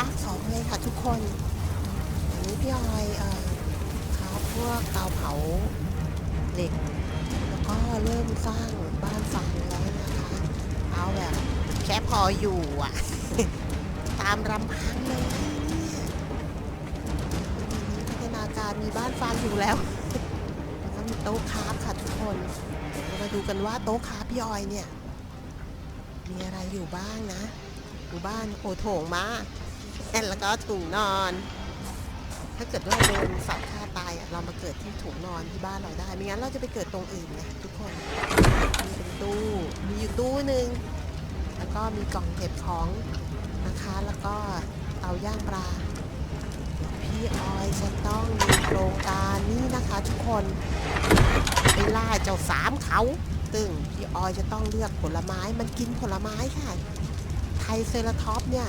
าคสองเลยค่ะทุกคนวันนี้พี่ออยเอ่อครับพวกเตาเผาเหล็ก แล้วก็เริ่มสร้างบ้านฝังแล้วนะคะ เอาแบบแค่พออยู่อะ ตามรำพังเลยมีพัฒนาการมีบ้านฟางอยู่แล้วแล้วก็มีโต๊ะคราฟค่ะทุกคนเดี๋ยวเรามาดูกันว่าโต๊ะคราฟพี่ออยเนี่ย มีอะไรอยู่บ้างนะ อยู่บ้านโอโถงมา แล้วก็ถุงนอน ถ้าเกิดว่าโดนสัตว์ฆ่าตายอะเรามาเกิดที่ถุงนอนที่บ้านเราได้ ไม่งั้นเราจะไปเกิดตรงอื่นไงทุกคนมีเป็นตู้มีอยู่ตู้หนึ่งแล้วก็มีกล่องเก็บของนะคะ แล้วก็เตาย่างปลาพี่ออยจะต้องมีโครงการนี้นะคะทุกคนไปล่าเจ้าสามเขาตึงพี่ออยจะต้องเลือกผลไม้มันกินผลไม้ค่ะไทเซราทอปเนี่ย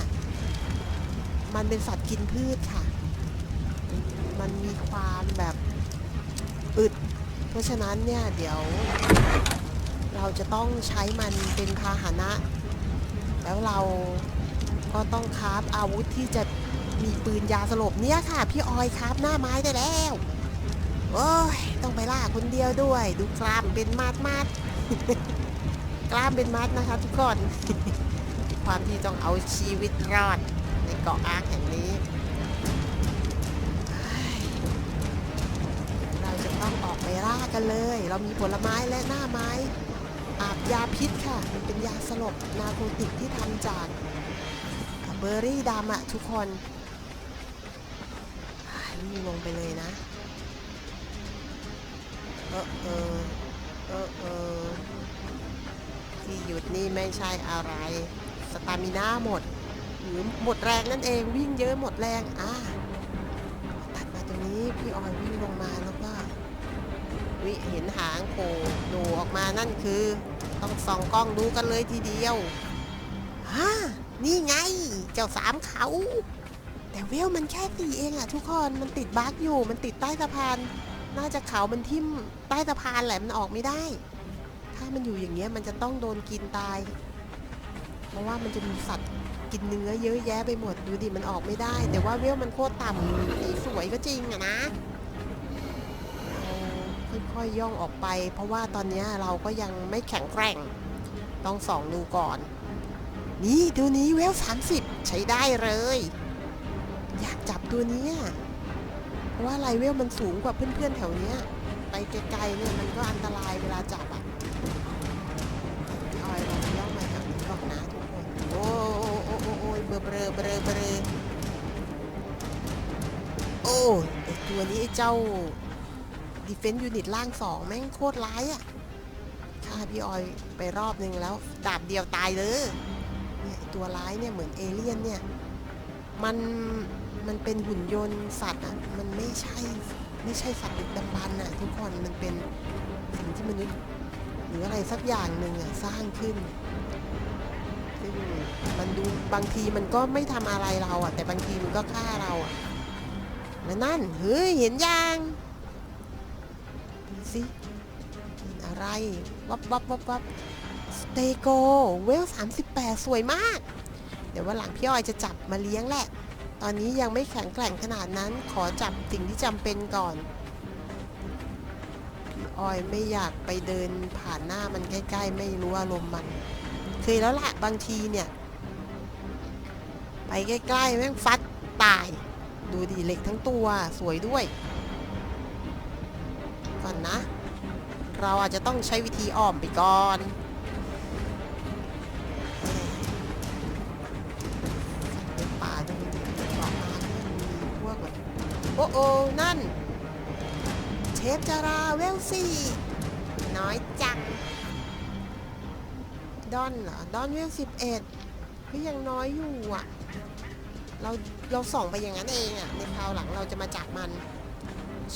มันเป็นสัตว์กินพืชค่ะ มันมีความแบบอึด เพราะฉะนั้นเนี่ยเดี๋ยว เราจะต้องใช้มันเป็นพาหนะ แล้วเราก็ต้องคราฟอาวุธที่จะมีปืนยาสลบเนี่ยค่ะ พี่ออยคราฟหน้าไม้ได้แล้ว โอ้ย ต้องไปล่าคนเดียวด้วย ดูกล้ามเป็นมาดมาดกล้ามเป็นมัดนะคะทุกคน ความที่ต้องเอาชีวิตรอด กาะอาร์คแห่งนี้ เราจะต้องออกไปล่ากันเลย เรามีผลไม้และหน้าไม้ อาบยาพิษค่ะ มันเป็นยาสลบนาโคติกที่ทำจากเบอร์รี่ดำอะทุกคนเฮ้ยวิ่งลงไปเลยนะ เออเออเออเออที่หยุดนี่ไม่ใช่อะไร สตามิน่าหมด หรือหมดแรงนั่นเองวิ่งเยอะหมดแรงอะตัดมาตรงนี้พี่ออยวิ่งลงมาแล้วก็วิเห็นหางโผล่โผล่ออกมานั่นคือ ต้องส่องกล้องดูกันเลยทีเดียวฮ่านี่ไง เจ้าสามเขา แต่เวลมันแค่สี่เองอะทุกคนมันติดบั๊กอยู่มันติดใต้สะพาน น่าจะเขามันทิ่มใต้สะพานแหละมันออกไม่ได้ ถ้ามันอยู่อย่างเงี้ยมันจะต้องโดนกินตาย เพราะว่ามันจะมีสัตว์ กินเนื้อเยอะแยะไปหมดดูดิมันออกไม่ได้ แต่ว่าเวลมันโคตรต่ำสีสวยก็จริงอะนะค่อยๆย่องออกไป เพราะว่าตอนนี้เราก็ยังไม่แข็งแกร่ง ต้องส่องดูก่อน นี่ดูนี้เวล30ใช้ได้เลย อยากจับตัวนี้เพราะว่าไลเวลมันสูงกว่าเพื่อนๆแถวเนี้ยไปไกลๆเนี่ยมันก็อันตรายเวลาจับอะเอาไอ้เราย่องมาจากนี้ก่อนนะทุกคนโอ้ โอ้โอ้โอ้โอ้ยเบอเบอเบอเบอโอ้ไอตัวนี้ไอ้เจ้า Defense Unit ล่างสองแม่งโคตรร้ายอะฆ่าพี่ออยไปรอบนึงแล้ว ดาบเดียวตายเลยเนี่ยตัวร้ายเนี่ยเหมือนเอเลี่ยนเนี่ย มัน มันเป็นหุ่นยนต์สัตว์อะ มันไม่ใช่ ไม่ใช่สัตว์ดึกดำบรรพ์อะทุกคน มันเป็นสิ่งที่มนุษย์หรืออะไรสักอย่างหนึ่งอะสร้างขึ้น ซึ่งมันดูบางทีมันก็ไม่ทำอะไรเราอะ แต่บางทีมันก็ฆ่าเราอะแล้วนั่นเฮ้ยเห็นยังดูสิเห็นอะไรวับวับวับวับสเตโกเวล38สวยมาก เดี๋ยววันหลังพี่ออยจะจับมาเลี้ยงแหละ ตอนนี้ยังไม่แข็งแกร่งขนาดนั้นขอจับสิ่งที่จำเป็นก่อนพี่ออยไม่อยากไปเดินผ่านหน้ามันใกล้ ๆ ไม่รู้อารมณ์มัน ยแล้วละบางทีเนี่ย ไปใกล้ๆแม่งฟัดตาย ดูดีเหล็กทั้งตัวสวยด้วย ก่อนนะ เราอาจจะต้องใช้วิธีอ้อมไปก่อนป่าจะมีออกมาเนี่ยมีพวกแบบโอ้โอ้นั่น เชฟจาราเวลซี่ น้อยจัง ดอนเหรอดอนเวลสิบเอ็ดก็ยังน้อยอยู่อะ เราเราส่องไปอย่างนั้นเองอะในคราวหลังเราจะมาจับมัน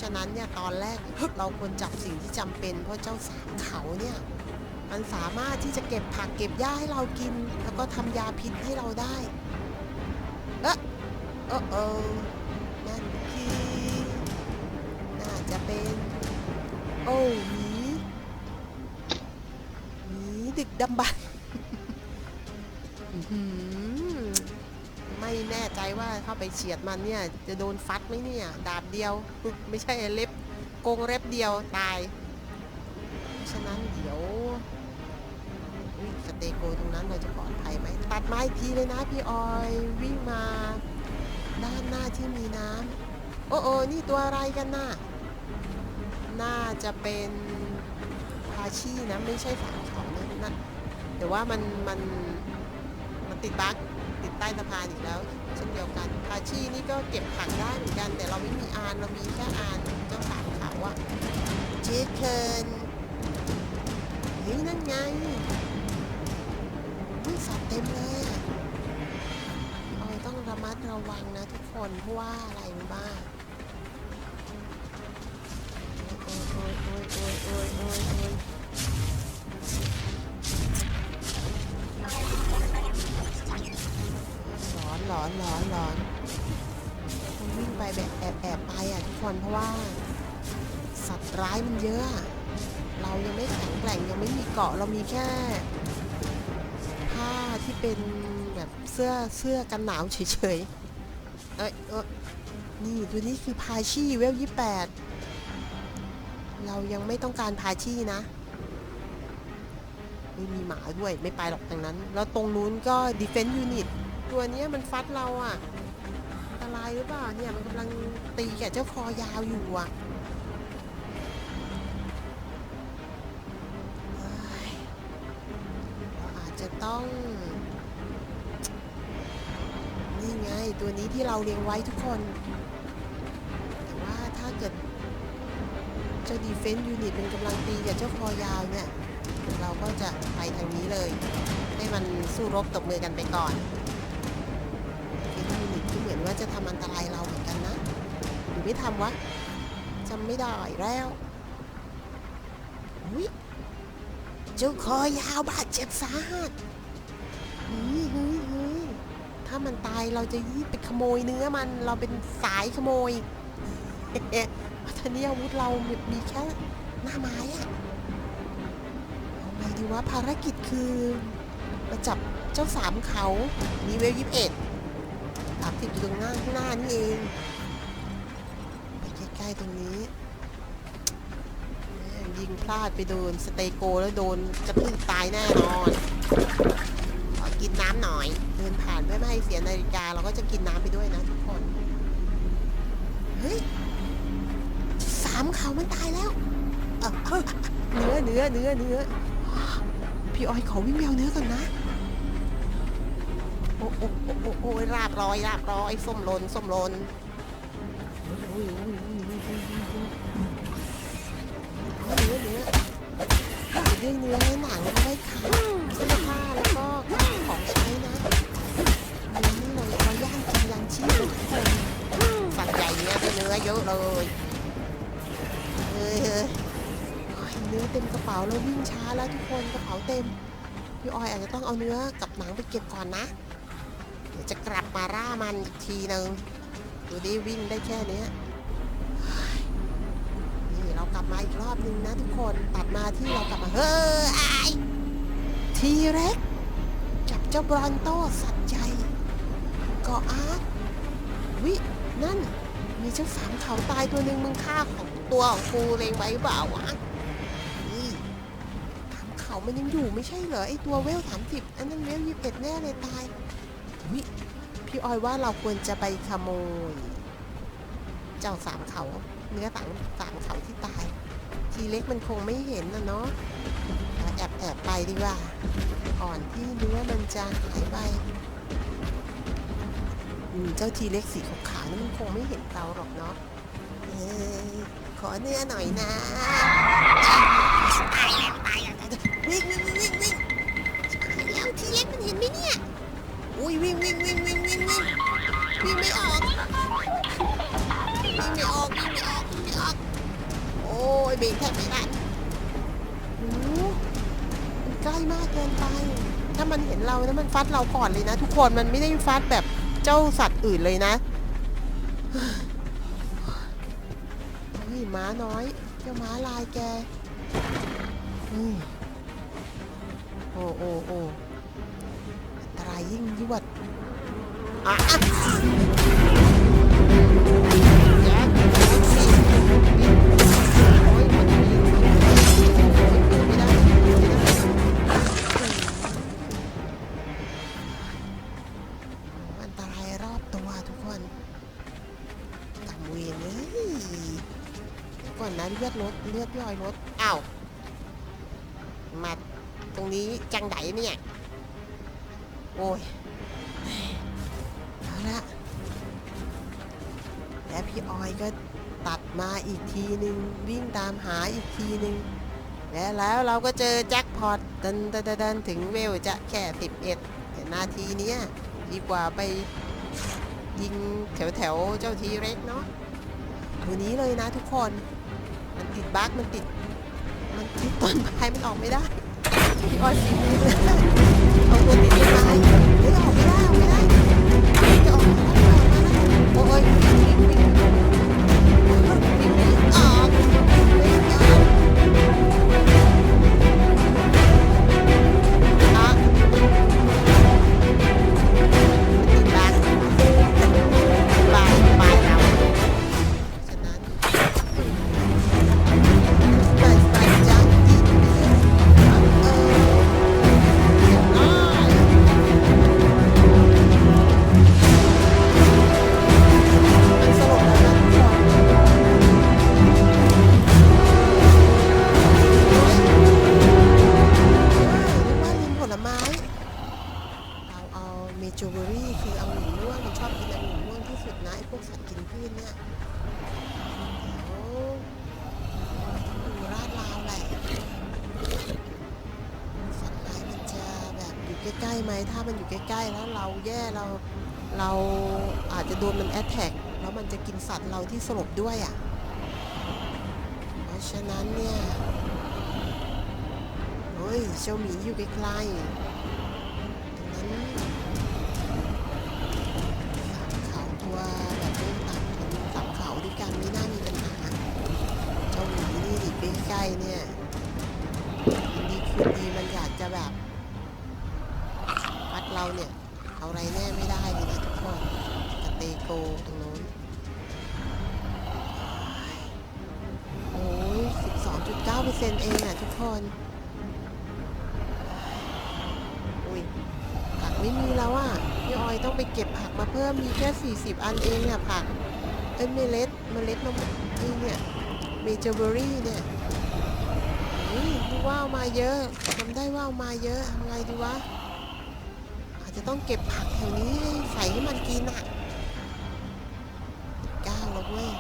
ฉะนั้นเนี่ยตอนแรกเราควรจับสิ่งที่จำเป็น เพราะเจ้าสามเขาเนี่ย มันสามารถที่จะเก็บผักเก็บหญ้าให้เรากิน แล้วก็ทำยาพิษให้เราได้ เอะเออเออ ดำบรรพ์อื้อหือไม่แน่ใจว่าเข้าไปเฉียดมันเนี่ย จะโดนฟัดไหมเนี่ย ดาบเดียว ไม่ใช่เล็บกงเล็บเดียวตาย เพราะฉะนั้นเดี๋ยวสเตโกตรงนั้นเราจะปลอดภัยไหมตัดไม้ทีเลยนะพี่ออยวิ่งมาด้านหน้าที่มีน้ำโอ้โอ้นี่ตัวอะไรกันน่ะ น่าจะเป็นพาชีนะ ไม่ใช่สาม แต่ว่ามันมันมันติดบั๊กติดใต้สะพานอีกแล้ว เช่นเดียวกันพาชีนี่ก็เก็บผักได้เหมือนกัน แต่เราไม่มีอานเรามีแค่อานเจ้าสามเขาอะเจเคินเฮ้ยนั่นไงนี่สัตว์เต็มเลยอะเราต้องระมัดระวังนะทุกคนเพราะว่าอะไรรู้บ้างโอ้ยโอ้ยโอ้ยโอ้ยโอ้ยโอ้ยโอ้ย อนหลอนหลอนหลอนต้องวิ่งไปแบบแอบแอบไปอะทุกคนเพราะว่า สัตว์ร้ายมันเยอะ เรายังไม่แข็งแกร่งยังไม่มีเกาะเรามีแค่ผ้าที่เป็นแบบเสื้อเสื้อกันหนาวเฉยๆเอ้ยเอยนี่ตัวนี้คือพาชีเวลยี่แปดเรายังไม่ต้องการพาชีนะไม่มีหมาด้วยไม่ไปหรอกทางนั้น แล้วตรงนู้นก็ Defense Unit ตัวนี้มันฟัดเราอะอันตรายหรือเปล่าเนี่ยมันกำลังตีกับเจ้าคอยาวอยู่อะอาจจะต้อง นี่ไงตัวนี้ที่เราเลี้ยงไว้ทุกคน แต่ว่าถ้าเกิดเจ้า Defense Unit เป็นกำลังตีกับเจ้าคอยาวเนี่ย เราก็จะไปทางนี้เลย ให้มันสู้รบตบมือกันไปก่อน ว่าจะทำอันตรายเราเหมือนกันนะ หรือไม่ทำวะจำไม่ได้แล้วอุ๊ยเจ้าคอยาวบาดเจ็บสาหัสเฮ้ยเฮ้ยเฮ้ยถ้ามันตายเราจะยี่ไปขโมยเนื้อมัน เราเป็นสายขโมยทีนี้อาวุธเรามีแค่หน้าไม้อะเอาไงดีว่าภารกิจคือ มาจับเจ้าสามเขา มีเวลยี่สิบเอ็ด สามสิบอยู่ตรงหน้าข้างหน้านี่เองไปใกล้ๆตรงนี้แม่งยิงพลาดไปโดนสเตโกแล้วโดนกระทืบตายแน่นอนขอกินน้ำหน่อย เดินผ่านไม่ให้เสียนาฬิกา เราก็จะกินน้ำไปด้วยนะทุกคน เฮ้ยสามเขามันตายแล้วเอ้าเอ้าเนื้อเนื้อเนื้อเนื้อพี่ออยขอวิ่งแมวเนื้อก่อนนะ โอ้โอ้โอ้โอ้ยราบร้อยราบร้อยส้มหลนส้มหลนโอ้ยโอ้ยโอ้ยโอ้ยโอ้ยโอ้ยเนื้อเนื้อเรื่องเนื้อให้หนังเอาไว้ขาเสื้อผ้าแล้วก็ของใช้นะอันนี้เราเราย่างกินยังชีพทุกคนสัตว์ใหญ่เนื้อด้เนื้อเยอะเลยเฮ้ยเฮ้ยโอ้ยเนื้อเต็มกระเป๋าแล้ววิ่งช้าแล้วทุกคนกระเป๋าเต็มพี่ออยอาจจะต้องเอาเนื้อกับหนังไปเก็บก่อนนะ เดี๋ยวจะกลับมาร่ามันอีกทีหนึ่งดูดิวิ่งได้แค่เนี้ยนี่เรากลับมาอีกรอบนึงนะทุกคนตัดมาที่เรากลับมาเฮ้ยไอทีเร็กจับเจ้าบรอนโตสัตว์ใหญ่กาะอาร์ตวินั่นมีเจ้าสามเขาตายตัวหนึ่งมึงฆ่าของตัวของกูเลงไว้เปล่าวะนี่สามเขามันยังอยู่ไม่ใช่เหรอไอตัวเวลสามสิบอันนั้นเวลยี่สิบเอ็ดแน่เลยตาย วิพี่ออยว่าเราควรจะไปขโมย เจ้าสามเขา เนื้อสังสามเขาที่ตาย ทีเล็กมันคงไม่เห็นนะเนาะแอบแอบไปดีกว่าก่อนที่เนื้อมันจะหายไปเจ้าทีเล็กสีขาวๆนี่มันคงไม่เห็นเราหรอกเนาะเออขอเนื้อหน่อยนะตายแล้วตายแล้วตายแล้ววิ่งวิ่งวิ่ง ยวิ่งวิ่งวิ่งวิ่งวิ่งวิ่งวิ่งไม่ออกวิ่งไม่ออกวิ่งไม่ออกวิ่งไม่ออก โอ้ยเบรกแทบไม่ทันโอ้มันใกล้มากเกินไป ถ้ามันเห็นเรานะมันฟัดเราก่อนเลยนะ ทุกคนมันไม่ได้ฟัดแบบเจ้าสัตว์อื่นเลยนะเฮ้ยม้าน้อยเจ้าม้าลายแกโอ้โอ้โอ้อันตรายยิ่งยวด อะอะแจ็คแจ็คสิโอ้ยมันมีโอ้ยเปิดไม่ได้ไม่ได้อันตรายรอบตัวทุกคนกำเวนเลยก่อนนะเลือดลดเลือดย่อยลดอ้าวมาตรงนี้จังไดเนี่ย โอ้ย ละและพี่ออยก็ตัดมาอีกทีหนึ่งวิ่งตามหาอีกทีหนึ่งและแล้วเราก็เจอแจ็คพอตดันดันดันถึงเวลจะแค่ 11แต่นาทีเนี้ยดีกว่าไปยิงแถวแถวเจ้าทีเร็กเนาะตัวนี้เลยนะทุกคน มันติดบั๊กมันติด มันติดต้นไม้มันออกไม่ได้พี่ออยฟิล์มเลยเอาตัวติดต้นไม้เฮ้ยออกไม่ได้ออกไม่ได้ Thank you. วกสัตว์กินพืชเนี่ยดูราดราวแหละสัตว์ร้ายมันจะแบบอยู่ใกล้ๆไหมถ้ามันอยู่ใกล้ๆแล้วเราแย่เราเราอาจจะโดนมันแอตแทกแล้วมันจะกินสัตว์เราที่สลบด้วยอะเพราะฉะนั้นเนี่ยเฮ้ยเจ้าหมีอยู่ใกล้ๆ เราเนี่ย เอาอะไรแน่ไม่ได้เลยนะทุกคนกเตโกตรงโน้นโอ้ย12.9%เองอะทุกคนอุ้ยผักไม่มีแล้วอะพี่ออยต้องไปเก็บผักมาเพิ่มมีแค่ 40 อันเองอะผักเอ้ยเมล็ดเมล็ดนมไอ้เนี่ยเมเจอร์เบอรี่เนี่ยอุ้ยว่าวมาเยอะทำได้ว่าวมาเยอะทำไงดีวะ จะต้องเก็บผักแถวนี้ใส่ให้มันกินอะก้าวแล้วเว้ย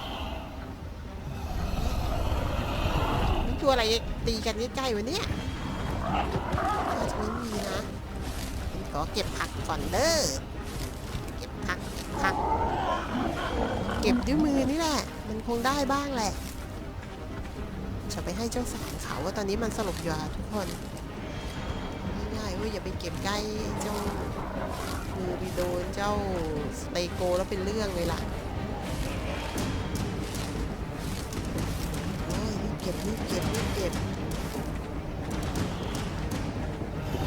นี่ตัวอะไรตีกันใกล้ๆวะเนี่ยน่าจะไม่มีนะขอเก็บผักก่อนเด้อเก็บผักเก็บผัก เก็บด้วยมือนี่แหละ มันคงได้บ้างแหละจะไปให้เจ้าสารเขาว่าตอนนี้มันสลบอยู่ทุกคน ง่ายๆเว้ยอย่าไปเก็บใกล้เจ้ามือไปโดนเจ้าสเตโกแล้วเป็นเรื่องเลยล่ะโอ้ยเก็บรีบเก็บรีบเก็บ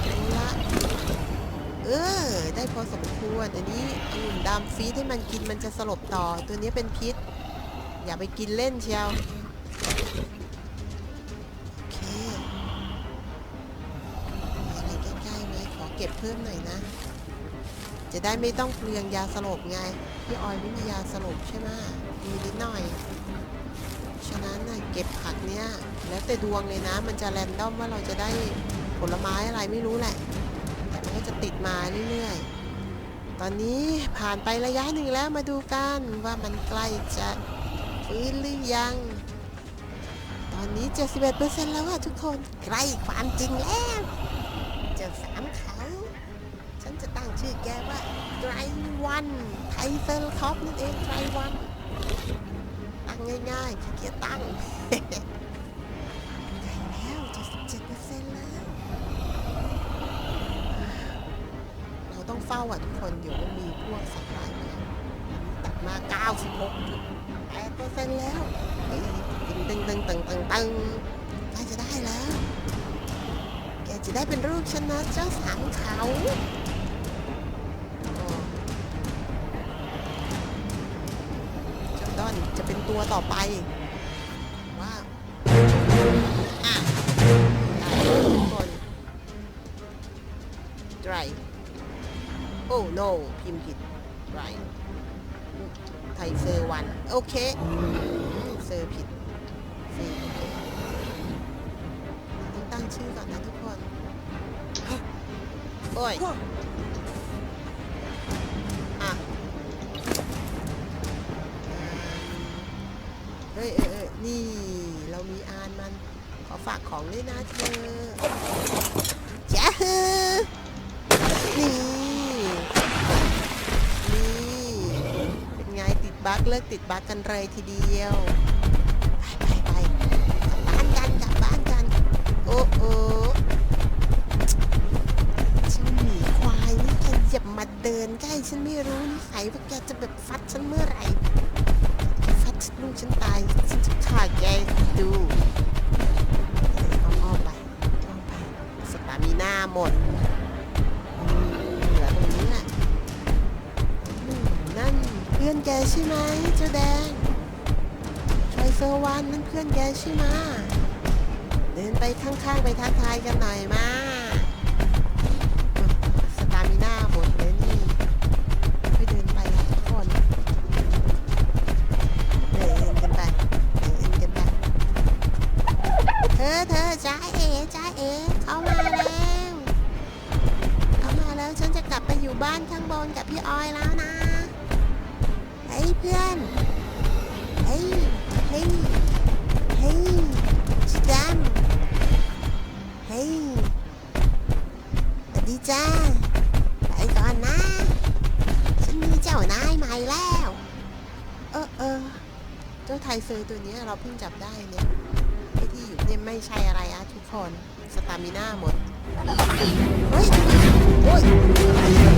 เอาละเออ ได้พอสมควร อันนี้อุ่นดำฟีดให้มันกินมันจะสลบต่อ ตัวนี้เป็นพิษ อย่าไปกินเล่นเชียว ก็บเพิ่มหน่อยนะ จะได้ไม่ต้องเปลืองยาสลบไง พี่ออยไม่มียาสลบใช่ไหมมีนิดหน่อย ฉะนั้นนะเก็บผักเนี้ยแล้วแต่ดวงเลยนะ มันจะแรนดอมว่าเราจะได้ผลไม้อะไรไม่รู้แหละ แต่มันก็จะติดมาเรื่อยๆ ตอนนี้ผ่านไประยะหนึ่งแล้วมาดูกันว่ามันใกล้จะฟื้นหรือยัง ตอนนี้ 71%แล้วอะทุกคนใกล้ความจริงแล้ว วันไทเซอร์คอปนั่นเองไตรวันตั้งง่ายๆขี้เกียจตั้งใกล้แล้ว77%แล้ว เราต้องเฝ้าอะทุกคนอยู่ว่ามีพวกสัตว์ร้ายมาตัดมา 96.8%แล้วเฮ้ยตึงตึงตึงตึงตึงตึงใกล้จะได้แล้ว แกจะได้เป็นลูกชนะเจ้าสามเขา ตัวต่อไปว้าวอะได้ทุกคน dry โอ้ no พิมพ์ผิด dry ไทยเซอร์วันโอเคเซอร์ผิดเซอร์โอเคต้องตั้งชื่อก่อนนะทุกคน โอ้ย เฮ้ยเอเอนี่เรามีอานมัน ขอฝากของด้วยนะเธอจ้าฮือนี่ นี่ เป็นไงติดบั๊กเลิกติดบั๊กกันเลยทีเดียว ไปไปไปกลับบ้านกันกลับบ้านกัน โอ้โอ้เจ้าหมีควายนี่แกอย่ามาเดินใกล้ฉันไม่รู้นิสัยว่าแกจะแบบฟัดฉันเมื่อไหร่ ลูกฉันตายฉันจะฆ่าแกดูอ้อมไปอ้อมไปสตามีหน้าหมดเหลือตรงนี้แหละนั่นเพื่อนแกใช่ไหมเจ้าแดงชอยเซอร์วันนั่นเพื่อนแกใช่ไหมเดินไปข้างๆไปทักทายกันหน่อยมา เธอจ้าเอ๋จ้าเอ๋เข้ามาแล้วเข้ามาแล้วฉันจะกลับไปอยู่บ้านข้างบนกับพี่ออยแล้วนะเฮ้ยเพื่อนเฮ้ยเฮ้ยเฮ้ยชิดำเฮ้ยสวัสดีจ้าไปก่อนนะฉันมีเจ้านายใหม่แล้ว เออเออเจ้าไทเซอร์ตัวนี้เราเพิ่งจับได้เนี่ย นี่ไม่ใช่อะไรอะทุกคน สตามิน่าหมด เฮ้ยโอ้ย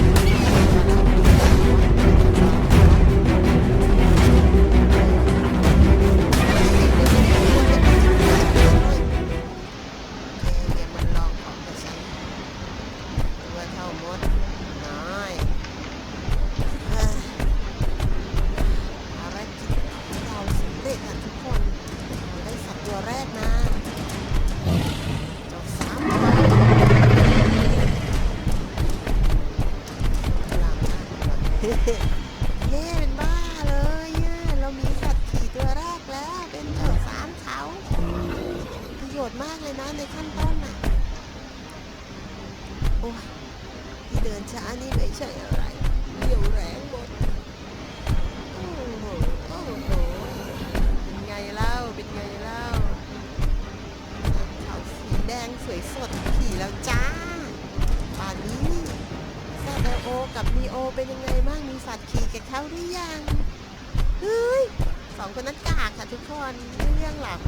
ากค่ะทุกคนเรื่องหรอก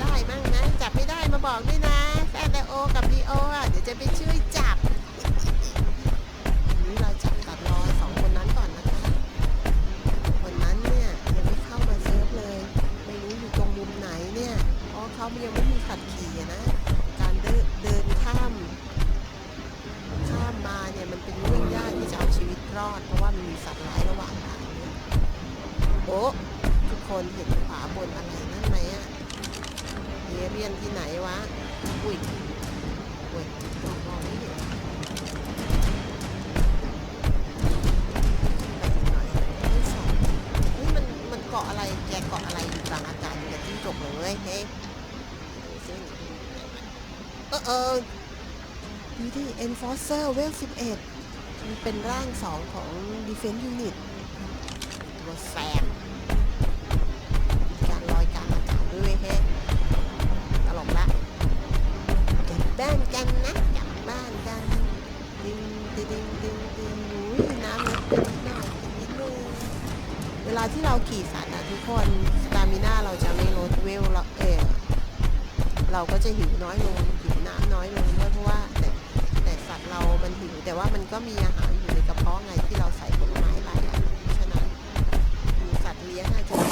ได้มั่งนะ จับไม่ได้มาบอกด้วยนะแซดโอกับมีโออะเดี๋ยวจะไปช่วยจับนี้เราจับตัดรอสองคนนั้นก่อนนะคะ คนนั้นเนี่ยยังไม่เข้ามาเซิร์ฟเลย ไม่รู้อยู่ตรงมุมไหนเนี่ยเพราะเขายังไม่มีสัตว์ขี่นะ การเดินเดินข้ามข้ามมาเนี่ยมันเป็นเรื่องยากที่จะเอาชีวิตรอด เพราะว่ามันมีสัตว์ร้ายระหว่างทางโอ้ คนเห็นขวาบนอะไรนั่นไหมอะเอเรียนที่ไหนวะ อุ้ยอุ้ยมองไม่เห็นไปอีกหน่อยไม่สองเฮ้ยมันมันเกาะอะไร แกเกาะอะไรอยู่กลางอากาศอยู่กับจิ้งจกเลยเว้ยเฮ้ยเออเออดูดิ Enforcer เวล11มันเป็นร่างสองของ Defense Unit ตัวแสบานกันนะกลับบ้านกันดึงดึงดึงดึงดึงอุ้ยน้ำลดไปนิดหน่อยนิดนึงเวลาที่เราขี่สัตว์อะทุกคนสตามิน่าเราจะไม่ลดเวลเราเออเราก็จะหิวน้อยลงหิวน้ำน้อยลงด้วยเพราะว่าแต่แต่สัตว์เรามันหิวแต่ว่ามันก็มีอาหารอยู่ในกระเพาะไงที่เราใส่ผลไม้ไปอะฉะนั้นมีสัตว์เลี้ยงอะจะ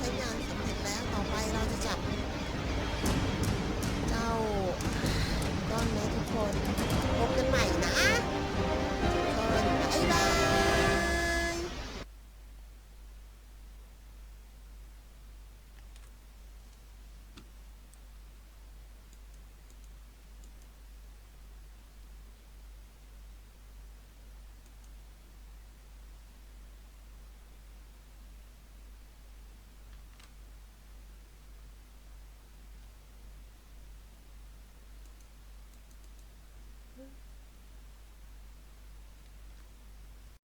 ใช้งาน